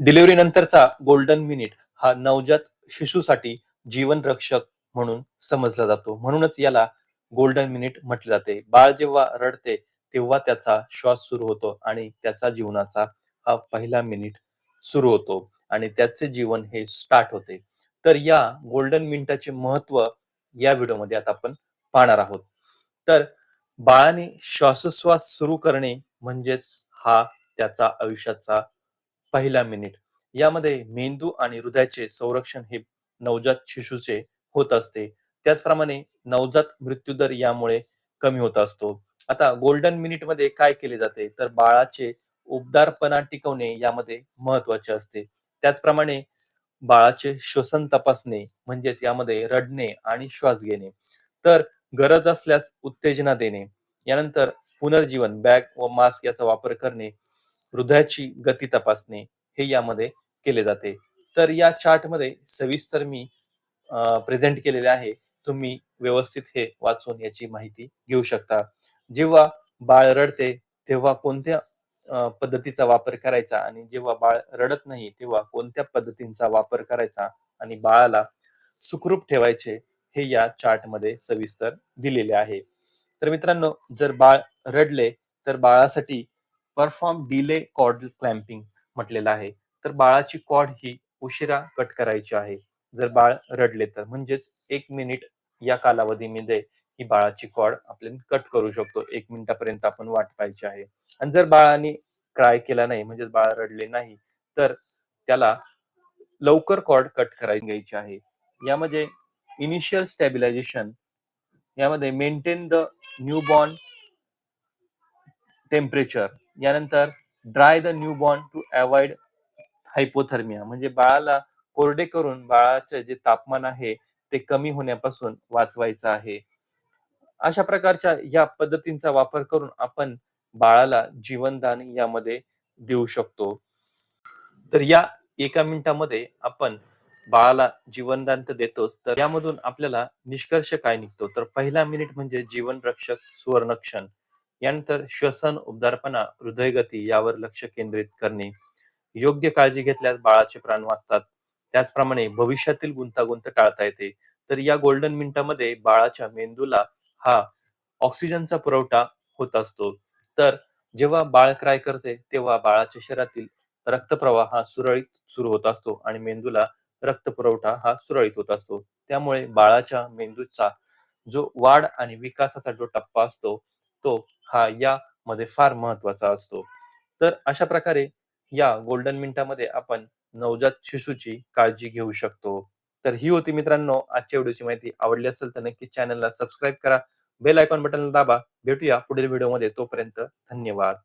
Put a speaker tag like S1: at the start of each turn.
S1: Delivery नंतरचा golden minute हा नवजात शिशूसाठी जीवनरक्षक म्हणून समजला जातो. म्हणूनच याला गोल्डन मिनिट म्हटले जाते. बाळ जेव्हा रडते तेव्हा त्याचा श्वास सुरू होतो आणि त्याचा जीवनाचा हा पहिला मिनिट सुरू होतो आणि त्याचे जीवन हे स्टार्ट होते. तर या गोल्डन मिनिटाचे महत्त्व या व्हिडिओमध्ये आता आपण पाहणार आहोत. तर बाळाने श्वासोश्वास सुरू करणे म्हणजेच हा त्याचा आयुष्याचा पहिला मिनिट. यामध्ये मेंदू आणि हृदयाचे संरक्षण हे नवजात शिशूचे होत असते. त्याचप्रमाणे नवजात मृत्यूदर यामुळे कमी होत असतो. आता गोल्डन मिनिटमध्ये काय केले जाते? तर बाळाचे उबदारपणा टिकवणे यामध्ये महत्त्वाचे असते. त्याचप्रमाणे बाळाचे श्वसन तपासणे म्हणजेच यामध्ये रडणे आणि श्वास घेणे. तर गरज असल्यास उत्तेजना देणे. यानंतर पुनर्जीवन बॅग व मास्क याचा वापर करणे. हृदयाची गती तपासणे हे यामध्ये केले जाते. तर या चार्टमध्ये सविस्तर मी प्रेझेंट केलेले आहे. तुम्ही व्यवस्थित हे वाचून याची माहिती घेऊ शकता. जेव्हा बाळ रडते तेव्हा कोणत्या पद्धतीचा वापर करायचा आणि जेव्हा बाळ रडत नाही तेव्हा कोणत्या पद्धतींचा वापर करायचा आणि बाळाला सुखरूप ठेवायचे हे या चार्टमध्ये सविस्तर दिलेले आहे. तर मित्रांनो जर बाळ रडले तर बाळासाठी परफॉर्म डिले कॉर्ड क्लॅम्पिंग म्हटलेलं आहे. तर बाळाची कॉर्ड ही उशिरा कट करायची आहे. जर बाळ रडले तर. म्हणजेच एक मिनिट या कालावधीमध्ये ही बाळाची कॉर्ड आपण कट करू शकतो. एक मिनिटापर्यंत आपण वाट पाहायची आहे. आणि जर बाळाने क्राय केला नाही म्हणजेच बाळ रडले नाही तर त्याला लवकर कॉर्ड कट करायची घ्यायची आहे. यामध्ये इनिशियल स्टॅबिलायझेशन यामध्ये maintain the newborn temperature यानंतर dry the newborn to avoid hypothermia म्हणजे बाळाला कोरडे करून बाळाचे जे तापमान आहे ते कमी होण्यापासून वाचवायचं आहे. अशा प्रकारच्या या पद्धतींचा वापर करून आपण बाळाला जीवनदान यामध्ये देऊ शकतो. तर या एका मिनिटामध्ये आपण बाळाला जीवनदान तर देतोच तर यामधून आपल्याला निष्कर्ष काय निघतो? तर पहिला मिनिट म्हणजे जीवन रक्षक सुवर्णक्षण. यानंतर श्वसन उबदारपणा हृदयगती यावर लक्ष केंद्रित करणे. योग्य काळजी घेतल्यास बाळाचे प्राण वाचतात. त्याचप्रमाणे भविष्यातील गुंतागुंत टाळता येते. तर या गोल्डन मिनिटामध्ये बाळाच्या मेंदूला हा ऑक्सिजनचा पुरवठा होत असतो. तर जेव्हा बाळ क्राय करते तेव्हा बाळाच्या शरीरातील रक्तप्रवाह हा सुरळीत सुरू होत असतो आणि मेंदूला रक्त पुरवठा हा सुरळीत होत असतो. त्यामुळे बाळाच्या मेंदूचा जो वाढ आणि विकासाचा जो टप्पा असतो तो हा यामध्ये फार महत्त्वाचा असतो. तर अशा प्रकारे या गोल्डन मिनिटामध्ये आपण नवजात शिशूची काळजी घेऊ शकतो. तर ही होती मित्रांनो आजच्या व्हिडिओची माहिती. आवडली असेल तर नक्की चॅनलला सबस्क्राईब करा. बेल आयकॉन बटन दाबा. भेटूया पुढील व्हिडिओमध्ये तोपर्यंत धन्यवाद.